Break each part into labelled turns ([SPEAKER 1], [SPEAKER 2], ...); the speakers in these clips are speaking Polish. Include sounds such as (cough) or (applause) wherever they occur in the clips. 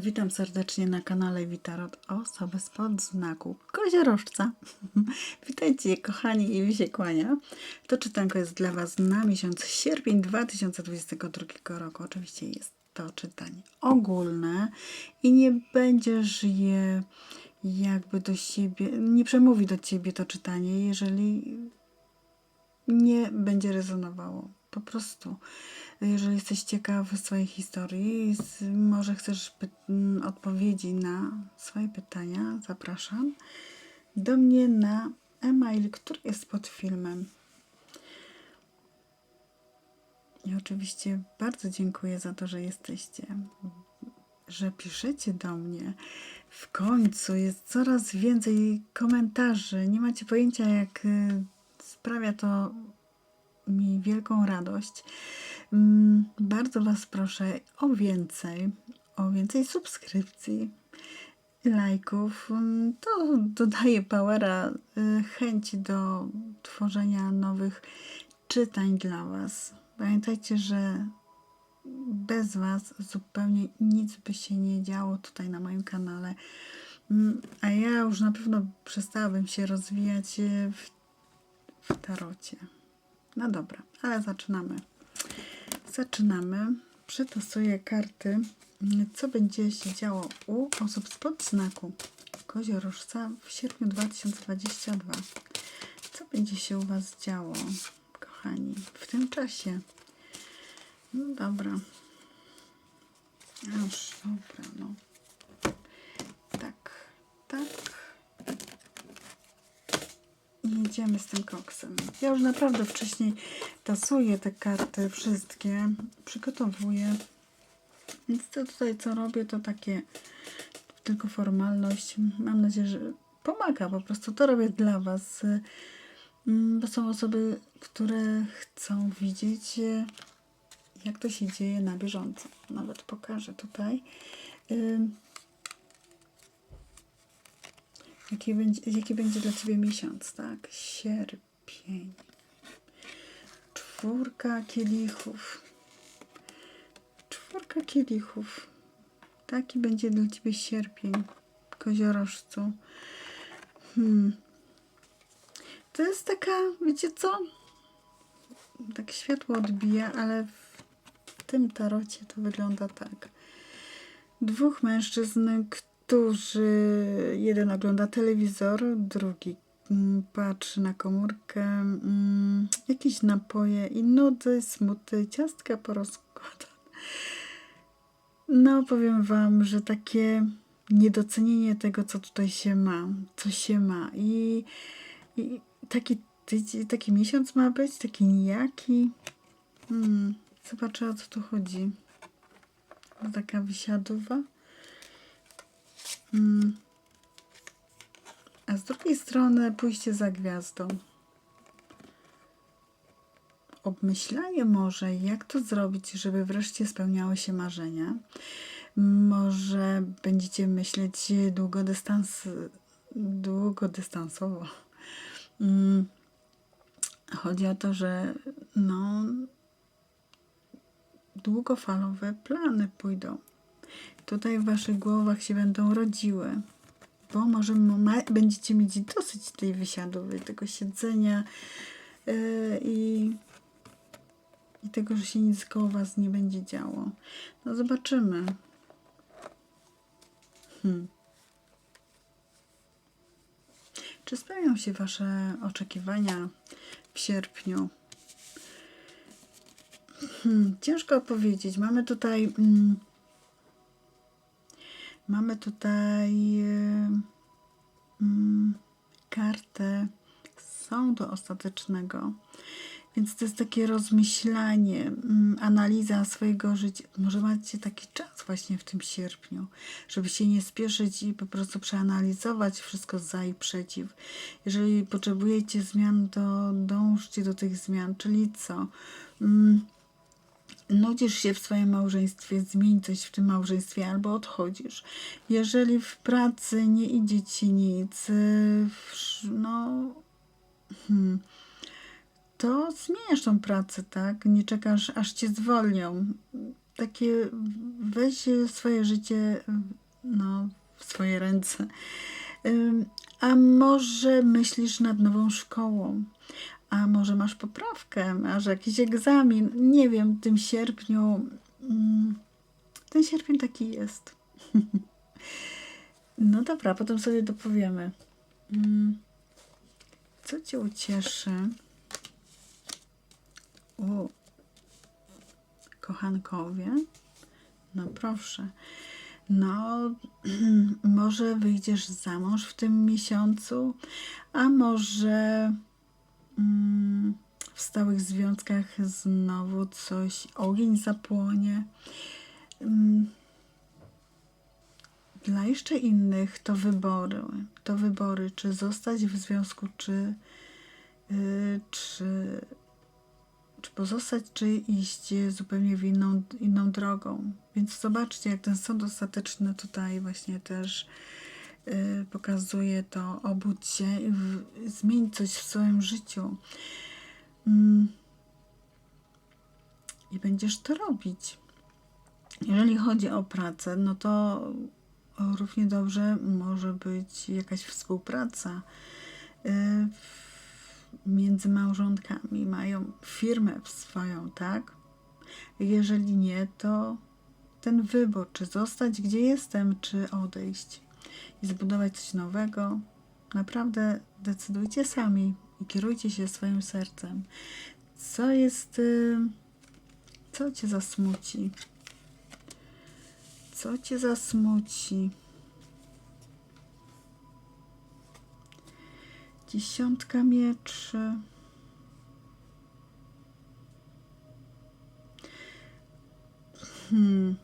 [SPEAKER 1] Witam serdecznie na kanale Witarot osoby spod znaku koziorożca. (laughs) Witajcie kochani i się kłania. To czytanko jest dla Was na miesiąc sierpień 2022 roku. Oczywiście jest to czytanie ogólne i nie będziesz je jakby do siebie, nie przemówi do Ciebie to czytanie, jeżeli nie będzie rezonowało. Po prostu, jeżeli jesteś ciekaw swojej historii, może chcesz py- m, odpowiedzi na swoje pytania, zapraszam do mnie na e-mail, który jest pod filmem. I oczywiście bardzo dziękuję za to, że jesteście, że piszecie do mnie. W końcu jest coraz więcej komentarzy. Nie macie pojęcia, jak y, sprawia to mi wielką radość. Mm, Bardzo Was proszę o więcej, o więcej subskrypcji, lajków. Mm, To dodaje powera, y, chęci do tworzenia nowych czytań dla Was. Pamiętajcie, że bez Was zupełnie nic by się nie działo tutaj na moim kanale. Mm, A ja już na pewno przestałabym się rozwijać y, w, w tarocie. No dobra, ale zaczynamy. Zaczynamy. Przytasuję karty, co będzie się działo u osób spod znaku koziorożca w sierpniu 2022. Co będzie się u Was działo, kochani, w tym czasie? No dobra. Już, dobra, no. Tak, tak. I jedziemy z tym koksem. Ja już naprawdę wcześniej tasuję te karty wszystkie, przygotowuję. Więc to tutaj co robię, to takie tylko formalność. Mam nadzieję, że pomaga po prostu. To robię dla Was, Mm, bo są osoby, które chcą widzieć, jak to się dzieje na bieżąco. Nawet pokażę tutaj. Jaki będzie, jaki będzie dla Ciebie miesiąc, tak? Sierpień. Czwórka kielichów. Czwórka kielichów. Taki będzie dla Ciebie sierpień, koziorożcu. Hmm. To jest taka, wiecie co? Tak światło odbija, ale w tym tarocie to wygląda tak dwóch mężczyzn, którzy jeden ogląda telewizor, drugi mm, patrzy na komórkę, mm, jakieś napoje i nudy, smuty, ciastka porozkładane. No, powiem Wam, że takie niedocenienie tego, co tutaj się ma, co się ma i, i taki tydzień, taki miesiąc ma być, taki nijaki. Hmm, zobaczę, o co tu chodzi. Taka wysiadowa. Mm. A z drugiej strony pójście za gwiazdą. Obmyślanie może, jak to zrobić, żeby wreszcie spełniały się marzenia. Może będziecie myśleć długodystans, długodystansowo. Mm. Chodzi o to, że no, długofalowe plany pójdą. Tutaj w waszych głowach się będą rodziły, bo może będziecie mieć dosyć tej wysiadowej, tego siedzenia yy, i, i tego, że się nic koło was nie będzie działo. No zobaczymy. Hmm. Czy spełnią się wasze oczekiwania w sierpniu? Hmm, ciężko powiedzieć. Mamy tutaj. Mm, mamy tutaj mm, kartę sądu ostatecznego. Więc to jest takie rozmyślanie, mm, analiza swojego życia. Może macie taki czas właśnie w tym sierpniu, żeby się nie spieszyć i po prostu przeanalizować wszystko za i przeciw. Jeżeli potrzebujecie zmian, to dążcie do tych zmian. Czyli co? Nudzisz się w swoim małżeństwie, zmień coś w tym małżeństwie albo odchodzisz. Jeżeli w pracy nie idzie ci nic, y, no, hmm, to zmieniasz tą pracę, tak? Nie czekasz, aż cię zwolnią. takie weź swoje życie no, w swoje ręce. A może myślisz nad nową szkołą? A może masz poprawkę? Masz jakiś egzamin? Nie wiem, w tym sierpniu. mm, Ten sierpień taki jest. (laughs) No dobra, potem sobie dopowiemy. Mm, Co cię ucieszy? U kochankowie? No proszę. No, (clears throat) może wyjdziesz za mąż w tym miesiącu, a może w stałych związkach znowu coś, ogień zapłonie. Mm, Dla jeszcze innych to wybory. To wybory, czy zostać w związku, czy, yy, czy, czy pozostać, czy iść zupełnie w inną, inną drogą. Więc zobaczcie, jak ten sąd ostateczny tutaj właśnie też pokazuje to. Obudź się zmień coś w swoim życiu. Mm. I będziesz to robić. Jeżeli chodzi o pracę, no to równie dobrze może być jakaś współpraca y, między małżonkami. Mają firmę swoją, tak? Jeżeli nie, to ten wybór, czy zostać gdzie jestem, czy odejść i zbudować coś nowego. Naprawdę decydujcie sami i kierujcie się swoim sercem. Co jest. y, Co cię zasmuci? Co cię zasmuci? Dziesiątka mieczy. Hmm.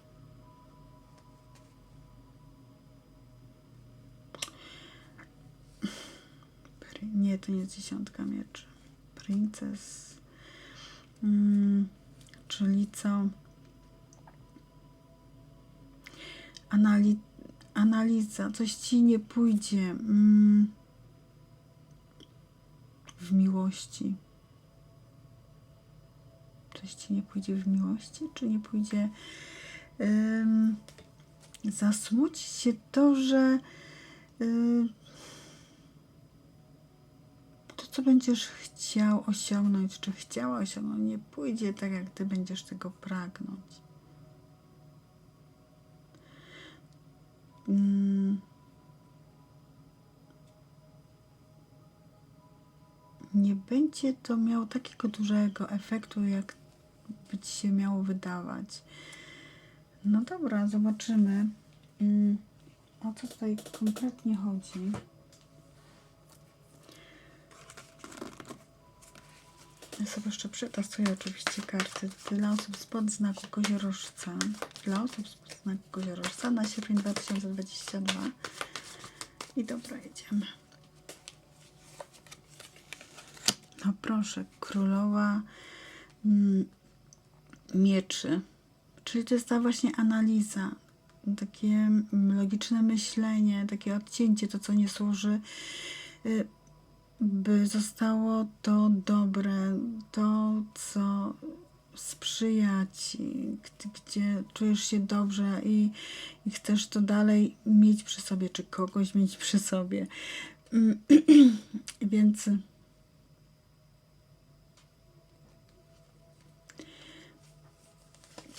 [SPEAKER 1] Nie, to nie jest dziesiątka mieczy. Princes. Mm, czyli co? Anali- analiza, coś ci nie pójdzie mm, w miłości. Coś ci nie pójdzie w miłości, czy nie pójdzie. Zasmuci się to, że y, co będziesz chciał osiągnąć, czy chciała osiągnąć, nie pójdzie tak, jak ty będziesz tego pragnąć. Mm. Nie będzie to miało takiego dużego efektu, jak by ci się miało wydawać. No dobra, zobaczymy. Mm, O co tutaj konkretnie chodzi? Ja sobie jeszcze przetasuję oczywiście karty dla osób spod znaku koziorożca. Dla osób spod znaku koziorożca na sierpień 2022. I dobra, jedziemy. No proszę, królowa mm, mieczy. Czyli to jest ta właśnie analiza, takie mm, logiczne myślenie, takie odcięcie, to co nie służy, y, by zostało to dobre, to co sprzyja ci, gdzie czujesz się dobrze i, i chcesz to dalej mieć przy sobie, czy kogoś mieć przy sobie. (clears throat) Więc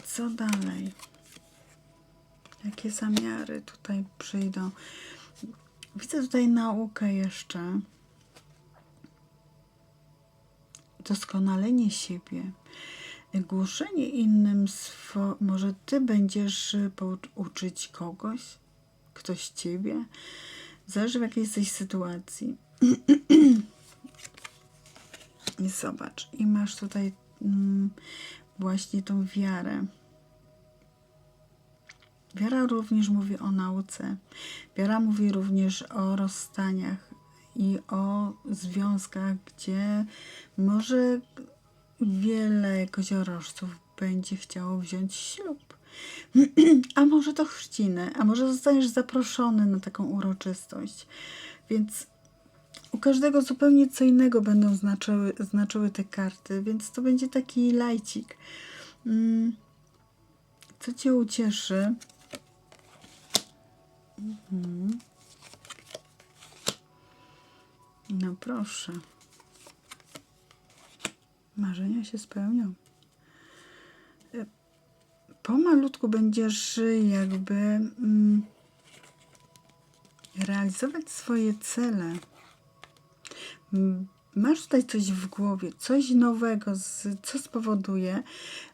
[SPEAKER 1] co dalej? Jakie zamiary tutaj przyjdą? Widzę tutaj naukę jeszcze. Doskonalenie siebie. Głoszenie innym swo... Może ty będziesz y, uczyć kogoś? Ktoś ciebie? Zależy w jakiej jesteś sytuacji. (clears throat) I zobacz. I masz tutaj mm, właśnie tą wiarę. Wiara również mówi o nauce. Wiara mówi również o rozstaniach i o związkach, gdzie może wiele koziorożców będzie chciało wziąć ślub. (clears throat) A może to chrzciny, a może zostaniesz zaproszony na taką uroczystość. Więc u każdego zupełnie co innego będą znaczyły, znaczyły te karty, więc to będzie taki lajcik. Mm. Co cię ucieszy? Mhm. No proszę. Marzenia się spełnią. Y, Pomalutku będziesz jakby mm, realizować swoje cele. Masz tutaj coś w głowie, coś nowego, co spowoduje,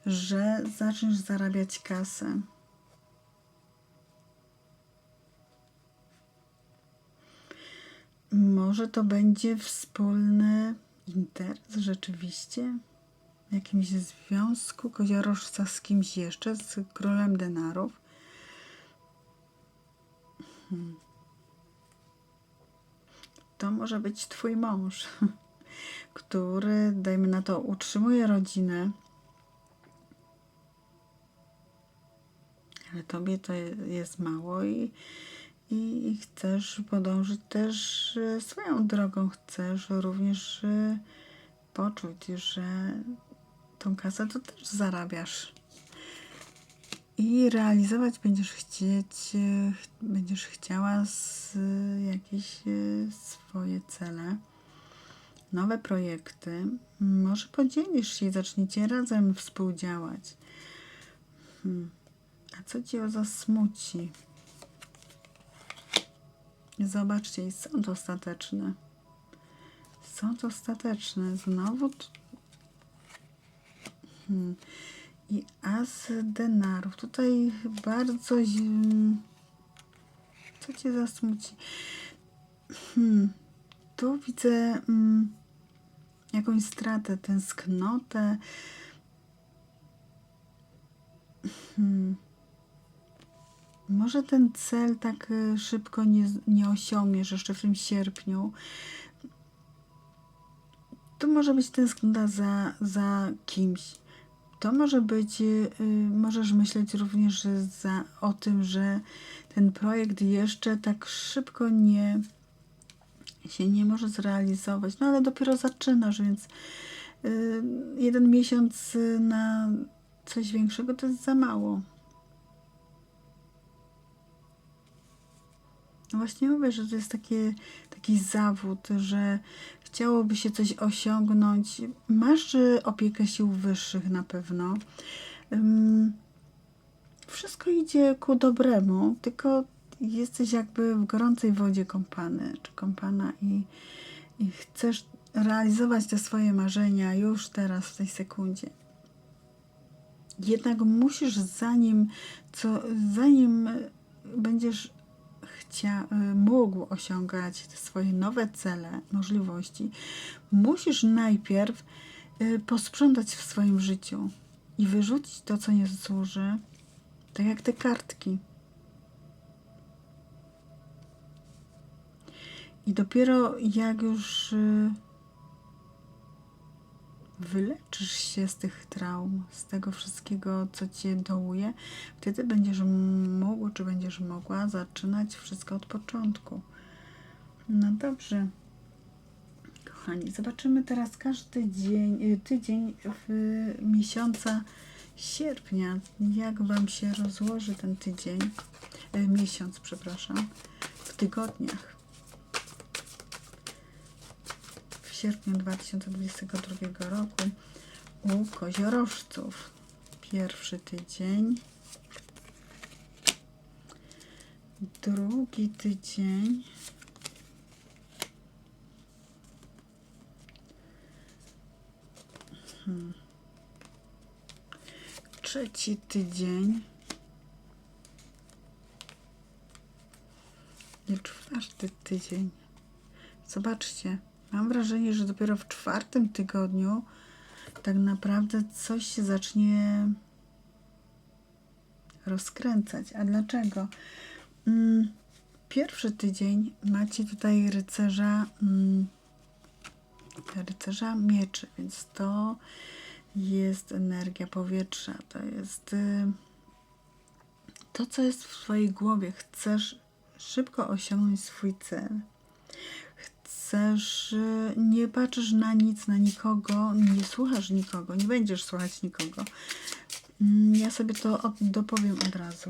[SPEAKER 1] że zaczniesz zarabiać kasę. Może to będzie wspólny interes rzeczywiście? W jakimś związku koziorożca z kimś jeszcze, z królem denarów? Hmm. To może być twój mąż, (laughs) który, dajmy na to, utrzymuje rodzinę, ale tobie to jest mało i, i chcesz podążyć też e, swoją drogą. Chcesz również e, poczuć, że tą kasę to też zarabiasz. I realizować będziesz chcieć, e, będziesz chciała z, jakieś swoje cele, nowe projekty. Może podzielisz się i zaczniecie razem współdziałać. Hmm. A co cię zasmuci? Zobaczcie, i sąd ostateczny. Sąd ostateczny. Znowu. Hmm. I as denarów. Tutaj bardzo. Co cię zasmuci? Hmm. Tu widzę mm, jakąś stratę, tęsknotę. Hmm. Może ten cel tak y, szybko nie, nie osiągniesz jeszcze w tym sierpniu. To może być tęsknota za, za kimś. To może być, y, y, możesz myśleć również za, o tym, że ten projekt jeszcze tak szybko nie się nie może zrealizować. No ale dopiero zaczynasz, więc y, jeden miesiąc y, na coś większego to jest za mało. No właśnie mówię, że to jest takie, taki zawód, że chciałoby się coś osiągnąć. Masz opiekę sił wyższych na pewno. Wszystko idzie ku dobremu, tylko jesteś jakby w gorącej wodzie kąpany czy kąpana i, i chcesz realizować te swoje marzenia już teraz, w tej sekundzie. Jednak musisz zanim, co, zanim będziesz chcia, y, mógł osiągać swoje nowe cele, możliwości, musisz najpierw y, posprzątać w swoim życiu i wyrzucić to, co nie służy, tak jak te kartki. I dopiero jak już y, wyleczysz się z tych traum, z tego wszystkiego, co cię dołuje, wtedy będziesz mógł, czy będziesz mogła zaczynać wszystko od początku. No dobrze. Kochani, zobaczymy teraz każdy dzień, y, tydzień w miesiąca sierpnia. Jak Wam się rozłoży ten tydzień, y, miesiąc, przepraszam, w tygodniach. W sierpniu 2022 roku u koziorożców. Pierwszy tydzień. Drugi tydzień. Hmm. Trzeci tydzień. I czwarty tydzień. Zobaczcie, mam wrażenie, że dopiero w czwartym tygodniu tak naprawdę coś się zacznie rozkręcać. A dlaczego? Mm, Pierwszy tydzień macie tutaj rycerza, mm, rycerza mieczy, więc to jest energia powietrza, to jest y, to, co jest w swojej głowie. Chcesz szybko osiągnąć swój cel. Y, nie patrzysz na nic, na nikogo, nie słuchasz nikogo, nie będziesz słuchać nikogo. Mm, Ja sobie to dopowiem od razu.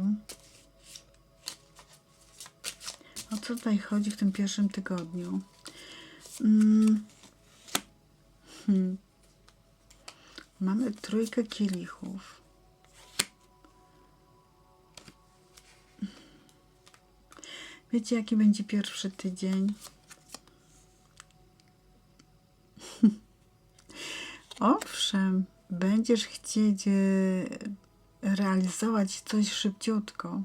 [SPEAKER 1] O co tutaj chodzi w tym pierwszym tygodniu? Mm. Hmm. Mamy trójkę kielichów. Wiecie, jaki będzie pierwszy tydzień? Owszem, będziesz chcieć e, realizować coś szybciutko.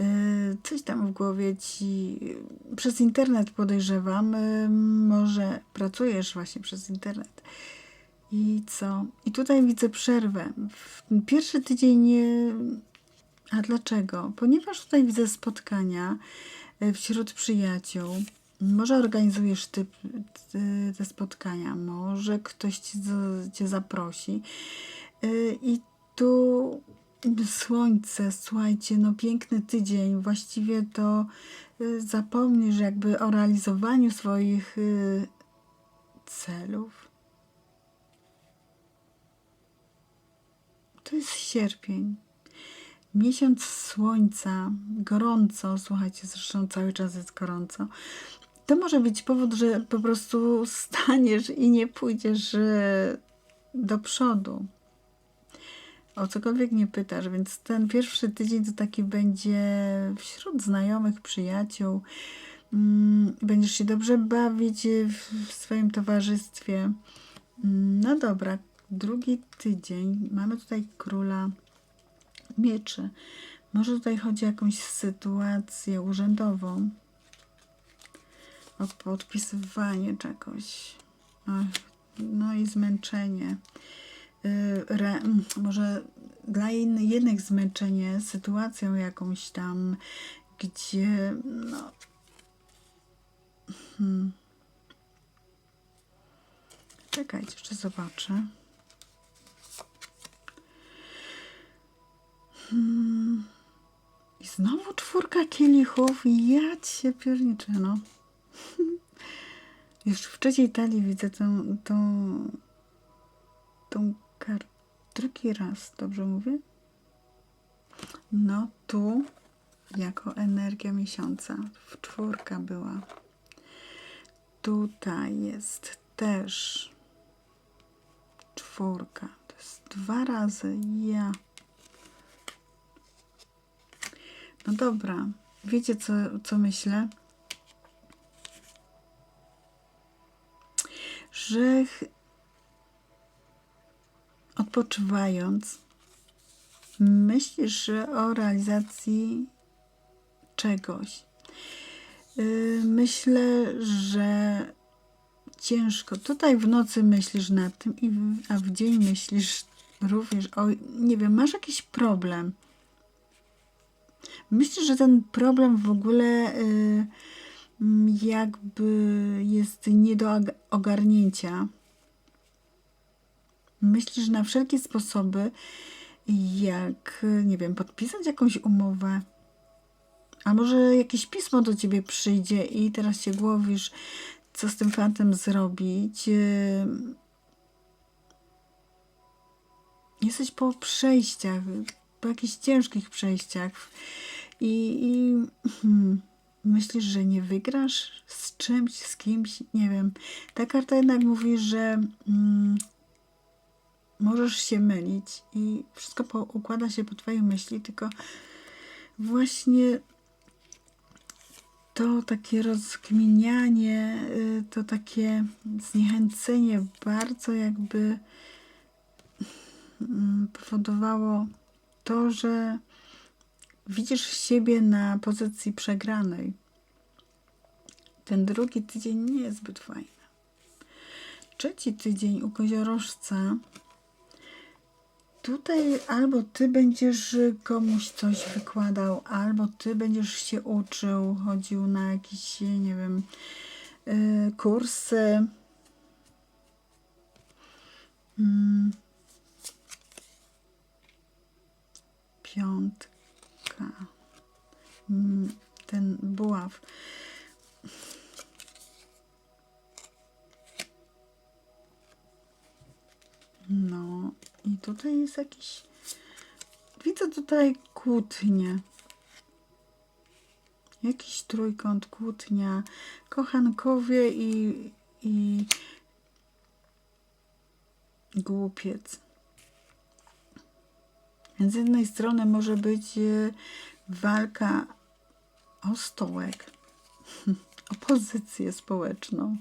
[SPEAKER 1] E, Coś tam w głowie ci przez internet podejrzewam. e, Może pracujesz właśnie przez internet. I co? I tutaj widzę przerwę. W pierwszy tydzień nie. A dlaczego? Ponieważ tutaj widzę spotkania wśród przyjaciół. Może organizujesz ty, ty, te spotkania, może ktoś za- cię zaprosi. Y, I tu słońce, słuchajcie, no piękny tydzień. Właściwie to y, zapomnisz jakby o realizowaniu swoich y, celów. To jest sierpień. Miesiąc słońca, gorąco, słuchajcie, zresztą cały czas jest gorąco. To może być powód, że po prostu staniesz i nie pójdziesz e, do przodu. O cokolwiek nie pytasz, więc ten pierwszy tydzień to taki będzie wśród znajomych, przyjaciół. Mm, Będziesz się dobrze bawić w w swoim towarzystwie. Mm, No dobra, drugi tydzień. Mamy tutaj króla mieczy. Może tutaj chodzi o jakąś sytuację urzędową podpisywanie czegoś. No i zmęczenie. Y, Re, może dla inny, jednych zmęczenie sytuacją jakąś tam, gdzie no. Hmm. Czekajcie, jeszcze zobaczę. Hmm. I znowu czwórka kielichów. Ja cię pierniczę, no. (laughs) Już w trzeciej talii widzę tą, tą, tą kartę. Drugi raz, dobrze mówię? No tu jako energia miesiąca. W czwórka była. Tutaj jest też czwórka. To jest dwa razy. Ja. No dobra. Wiecie, co, co myślę? Że ch- odpoczywając, myślisz o realizacji czegoś. Yy, Myślę, że ciężko. Tutaj w nocy myślisz nad tym, a w dzień myślisz również o, nie wiem, masz jakiś problem. Myślę, że ten problem w ogóle y, mm, jakby jest nie do ogarnięcia. Myślisz na wszelkie sposoby, jak, nie wiem, podpisać jakąś umowę. A może jakieś pismo do ciebie przyjdzie i teraz się głowisz, co z tym fantem zrobić. Y, Jesteś po przejściach, po jakichś ciężkich przejściach i, i hmm, myślisz, że nie wygrasz z czymś, z kimś, nie wiem. Ta karta jednak mówi, że mm, możesz się mylić i wszystko po, układa się po twojej myśli, tylko właśnie to takie rozkminianie, y, to takie zniechęcenie bardzo jakby mm, powodowało to, że widzisz siebie na pozycji przegranej. Ten drugi tydzień nie jest zbyt fajny. Trzeci tydzień u koziorożca. Tutaj albo ty będziesz komuś coś wykładał, albo ty będziesz się uczył, chodził na jakieś, nie wiem, y, kursy. Mm. Piątka. Mm, Ten buław. No i tutaj jest jakiś Widzę tutaj kłótnię. Jakiś trójkąt, kłótnia, kochankowie i, i głupiec. Z jednej strony może być e, walka o stołek, (laughs) o pozycję społeczną.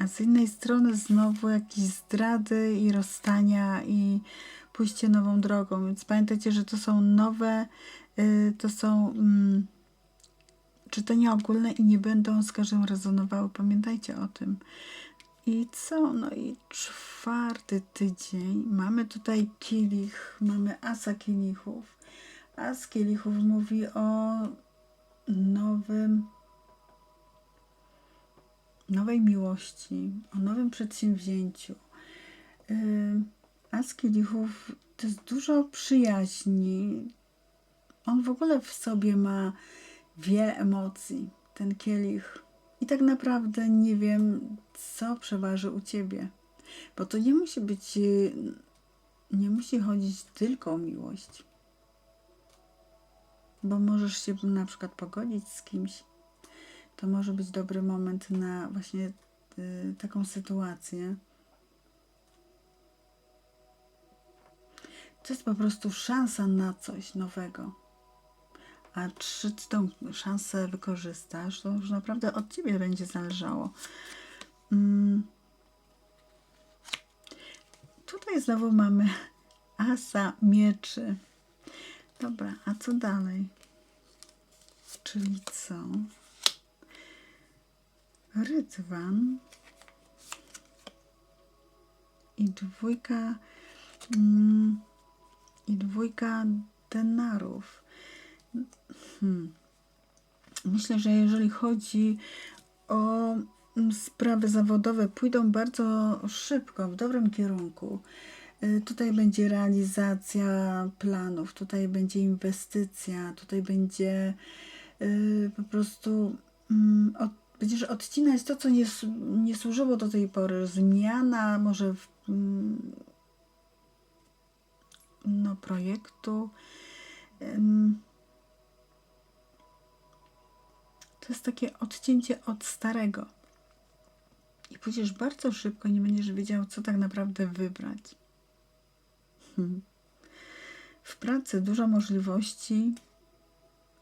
[SPEAKER 1] A z innej strony znowu jakieś zdrady i rozstania i pójście nową drogą. Więc pamiętajcie, że to są nowe, y, to są mm, czytania ogólne i nie będą z każdym rezonowały. Pamiętajcie o tym. I co? No i czwarty tydzień. Mamy tutaj kielich, mamy asa kielichów. As kielichów mówi o nowym nowej miłości, o nowym przedsięwzięciu. Yy, A z kielichów to jest dużo przyjaźni. On w ogóle w sobie ma wiele emocji, ten kielich. I tak naprawdę nie wiem, co przeważy u ciebie. Bo to nie musi być, yy, nie musi chodzić tylko o miłość. Bo możesz się na przykład pogodzić z kimś, to może być dobry moment na właśnie y, taką sytuację. To jest po prostu szansa na coś nowego. A czy tą szansę wykorzystasz, to już naprawdę od ciebie będzie zależało. Mm. Tutaj znowu mamy asa mieczy. Dobra, a co dalej? Czyli co? Rydwan i dwójka mm, i dwójka denarów. Hmm. Myślę, że jeżeli chodzi o mm, sprawy zawodowe, pójdą bardzo szybko, w dobrym kierunku. Y, Tutaj będzie realizacja planów, tutaj będzie inwestycja, tutaj będzie y, po prostu mm, od Będziesz odcinać to, co nie, nie służyło do tej pory. Zmiana może w, mm, no, projektu. To jest takie odcięcie od starego. I pójdziesz bardzo szybko, nie będziesz wiedział, co tak naprawdę wybrać. Hmm. W pracy dużo możliwości,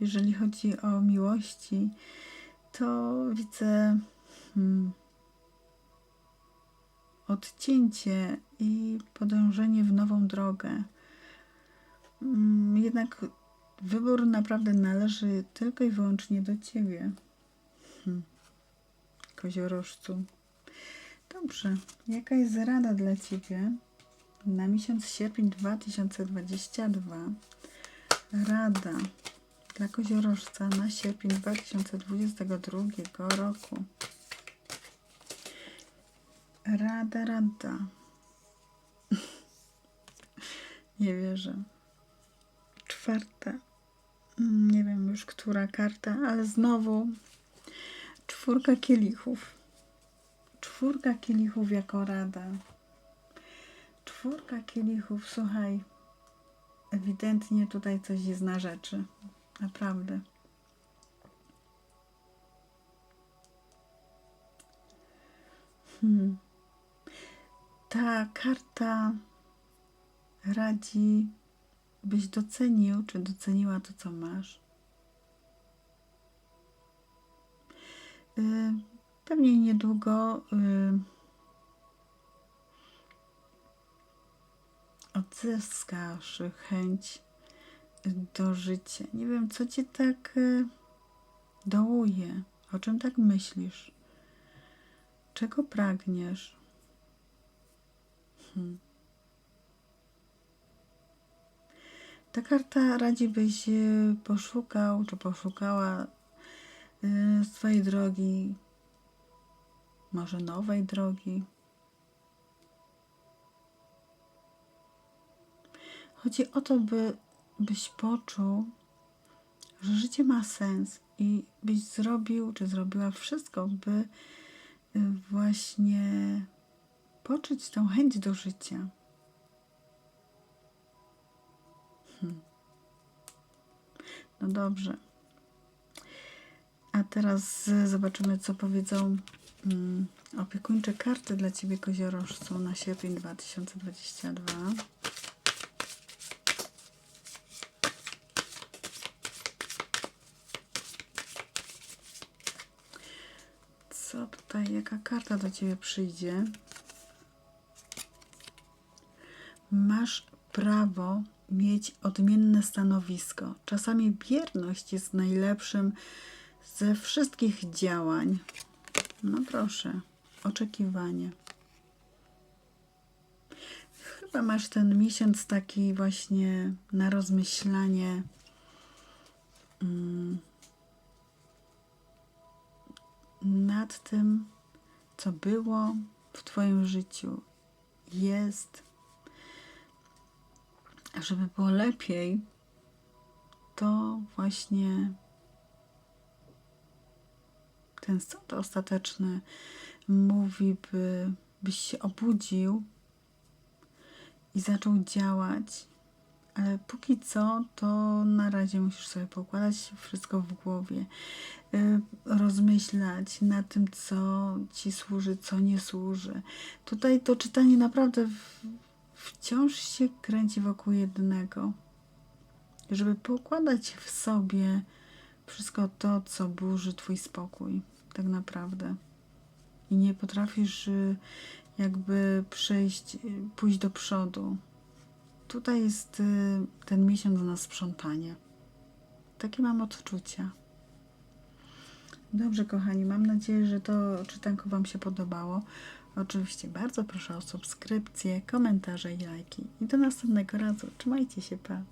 [SPEAKER 1] jeżeli chodzi o miłości to widzę hmm, odcięcie i podążenie w nową drogę. Mm, Jednak wybór naprawdę należy tylko i wyłącznie do ciebie. Hmm. Koziorożcu. Dobrze. Jaka jest rada dla ciebie na miesiąc sierpień 2022? Rada dla koziorożca na sierpień 2022 roku. Rada, rada. (laughs) Nie wierzę. Czwarta. Nie wiem już, która karta, ale znowu czwórka kielichów. Czwórka kielichów jako rada. Czwórka kielichów, słuchaj. Ewidentnie tutaj coś jest na rzeczy. Naprawdę. Hmm. Ta karta radzi, byś docenił, czy doceniła to, co masz. Y, Pewnie niedługo y, odzyskasz chęć do życia. Nie wiem, co cię tak y, dołuje, o czym tak myślisz, czego pragniesz. Hmm. Ta karta radzi, byś y, poszukał, czy poszukała y, swojej drogi, może nowej drogi. Chodzi o to, by, byś poczuł, że życie ma sens i byś zrobił, czy zrobiła wszystko, by y, właśnie poczuć tą chęć do życia. No dobrze. A teraz y, zobaczymy, co powiedzą mm, opiekuńcze karty dla Ciebie, koziorożcu, na sierpień 2022. Co tutaj, jaka karta do Ciebie przyjdzie? Masz prawo mieć odmienne stanowisko. Czasami bierność jest najlepszym ze wszystkich działań. No proszę, oczekiwanie. Chyba masz ten miesiąc taki właśnie na rozmyślanie. mm, nad tym, co było w Twoim życiu, jest, żeby było lepiej, to właśnie ten sąd ostateczny mówi, by, byś się obudził i zaczął działać, ale póki co, to na razie musisz sobie pokładać wszystko w głowie, y, rozmyślać nad tym, co ci służy, co nie służy. Tutaj to czytanie naprawdę w, wciąż się kręci wokół jednego. Żeby pokładać w sobie wszystko to, co burzy Twój spokój, tak naprawdę. I nie potrafisz y, jakby przejść, y, pójść do przodu. Tutaj jest y, ten miesiąc na sprzątanie. Takie mam odczucia. Dobrze, kochani, mam nadzieję, że to czytanko Wam się podobało. Oczywiście bardzo proszę o subskrypcję, komentarze i lajki. I do następnego razu. Trzymajcie się, pa!